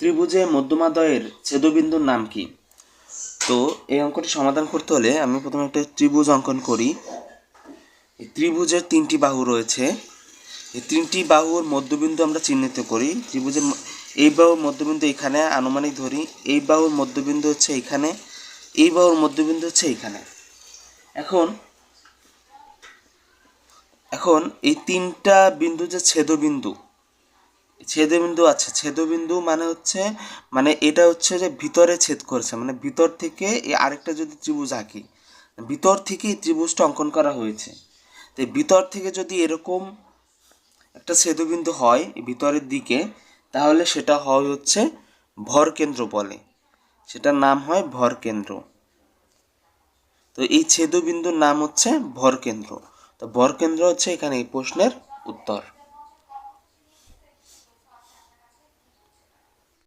ত্রিভুজে মধ্যমাদয়ের ছেদবিন্দুর নাম কি? তো এই অঙ্কটি সমাধান করতে হলে আমি প্রথমে একটা ত্রিভুজ অঙ্কন করি। এই ত্রিভুজের তিনটি বাহু রয়েছে। এই তিনটি বাহুর মধ্যবিন্দু আমরা চিহ্নিত করি। ত্রিভুজের এই বাহুর মধ্যবিন্দু এখানে, আনুমানিক ধরি। এই বাহুর মধ্যবিন্দু হচ্ছে এখানে, এই বাহুর মধ্যবিন্দু হচ্ছে এখানে। এখন এখন এই তিনটা বিন্দু যে ছেদবিন্দু ছেদবিন্দু আছে। ছেদবিন্দু মানে হচ্ছে মানে এটা হচ্ছে যে ভিতরে ছেদ করেছে। মানে ভিতর থেকে এই আরেকটা যদি ত্রিভুজ আঁকি, ভিতর থেকে ত্রিভুজটা অঙ্কন করা হয়েছে। তো ভিতর থেকে যদি এরকম একটা ছেদবিন্দু হয় ভিতরের দিকে, তাহলে সেটা হয় হচ্ছে ভরকেন্দ্র বলে। সেটার নাম হয় ভরকেন্দ্র তো এই ছেদবিন্দুর নাম হচ্ছে ভরকেন্দ্র তো ভরকেন্দ্র হচ্ছে এখানে এই প্রশ্নের উত্তর।